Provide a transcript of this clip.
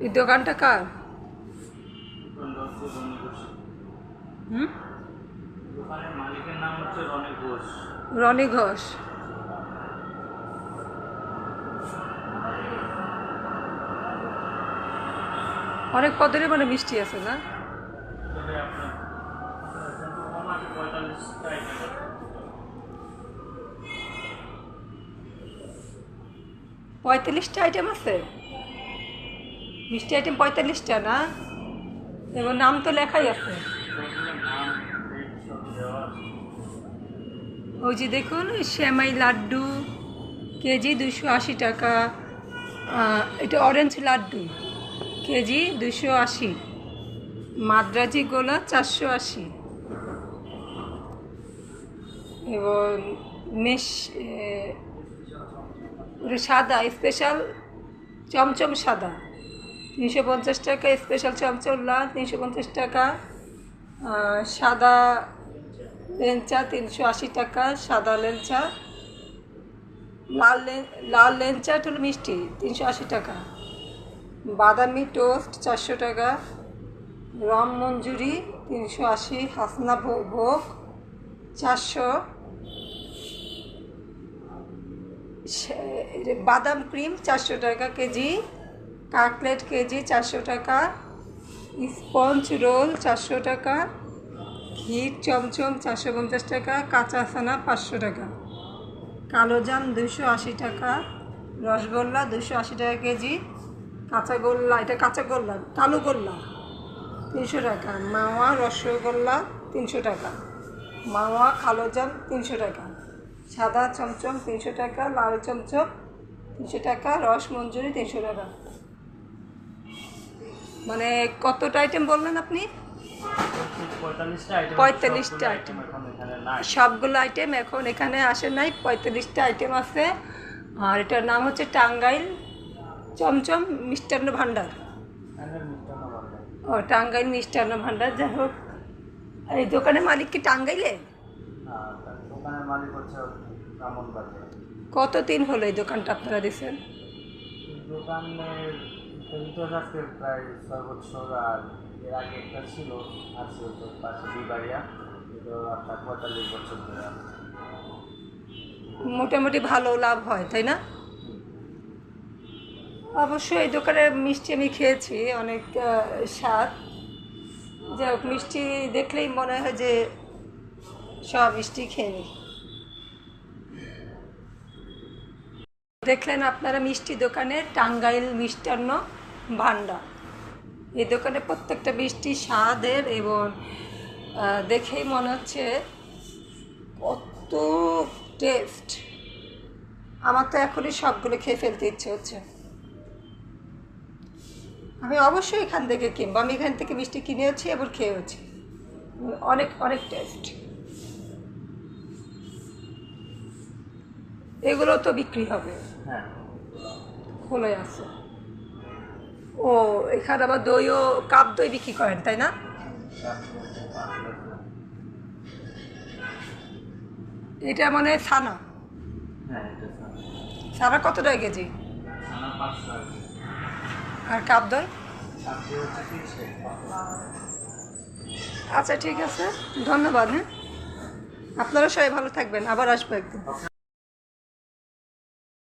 এই দোকানটা কার? হুম? রনি ঘোষ। অনেক পদেরই মানে মিষ্টি আছে না? পঁয়তাল্লিশটা আইটেম আছে? মিষ্টি আইটেম পঁয়তাল্লিশটা না? এবং নাম তো লেখাই আছে। ওই যে দেখুন শ্যামাই লাড্ডু, কেজি দুশো আশি টাকা। এটা অরেঞ্জ লাড্ডু, কেজি দুশো আশি। মাদ্রাজি গোলা চারশো আশি। এবং সাদা স্পেশাল চমচম সাদা। তিনশো পঞ্চাশ টাকা স্পেশাল চমচম লাল তিনশো পঞ্চাশ টাকা সাদা লেঞ্চা তিনশো আশি টাকা, সাদা লেঞ্চা লাল লাল লেঞ্চাটা হলো মিষ্টি, তিনশো আশি টাকা। বাদামি টোস্ট চারশো টাকা। রম মঞ্জুরি তিনশো আশি, হাসনা ভোগ চারশো। বাদাম ক্রিম চারশো টাকা কেজি। কাকলেট কেজি চারশো টাকা, স্পঞ্জ রোল চারশো টাকা ক্ষীর চমচম চারশো পঞ্চাশ টাকা, কাঁচা ছানা পাঁচশো টাকা। কালো জাম দুশো আশি টাকা, রসগোল্লা দুশো আশি টাকা কেজি, কাঁচা গোল্লা, এটা কাঁচা গোল্লা, কালো গোল্লা তিনশো টাকা, মাওয়া রসগোল্লা তিনশো টাকা, মাওয়া কালো জাম তিনশো টাকা, সাদা চমচম তিনশো টাকা, লাল চমচম তিনশো টাকা, রস মঞ্জুরি তিনশো টাকা। মানে কতটা আইটেম বললেন আপনি? পঁয়তাল্লিশটা আইটেম সবগুলো আইটেম এখন এখানে আসে নাই পঁয়তাল্লিশটা আইটেম আছে। আর এটার নাম হচ্ছে টাঙ্গাইল চমচম মিষ্টান্ন ভাণ্ডার। ও টাঙ্গাইল মিষ্টান্ন ভাণ্ডার যাই হোক। এই দোকানের মালিক কি টাঙ্গাইলে? কত দিন হলো এই দোকানটা আপনারা দিচ্ছেন ইতিহাস আজকে প্রায় ছয় বছর আর এর আগে একটা ছিল আছে তো পাশে বিবাড়িয়া এটা আপনার পঁয়তাল্লিশ বছর ধরে মোটামুটি ভালো লাভ হয়, তাই না? অবশ্যই এই দোকানে মিষ্টি আমি খেয়েছি, অনেক স্বাদ। যাই হোক, মিষ্টি দেখলেই মনে হয় যে সব মিষ্টি খেয়ে নিই। দেখলেন আপনারা মিষ্টি দোকানে টাঙ্গাইল মিষ্টান্ন ভান্ডার এই দোকানে প্রত্যেকটা মিষ্টি স্বাদের এবং দেখেই মনে হচ্ছে কত টেস্ট। আমার তো এখনই সবগুলো খেয়ে ফেলতে ইচ্ছে হচ্ছে। আমি অবশ্যই এখান থেকে কিনবো। আমি এখান থেকে মিষ্টি কিনেওছি এবার খেয়েওছি। অনেক অনেক টেস্ট। এগুলো তো বিক্রি হবে। হ্যাঁ। খোলাই আছে। ও এখানে আবার দইও কাপ দই বিক্রি করেন তাই না? এটা মানে ছানা? হ্যাঁ ছানা। কত টাকা কেজি? আর কাপ দই? আচ্ছা ঠিক আছে। ধন্যবাদ হ্যাঁ। আপনারা সবাই ভালো থাকবেন। আবার আসব একদিন।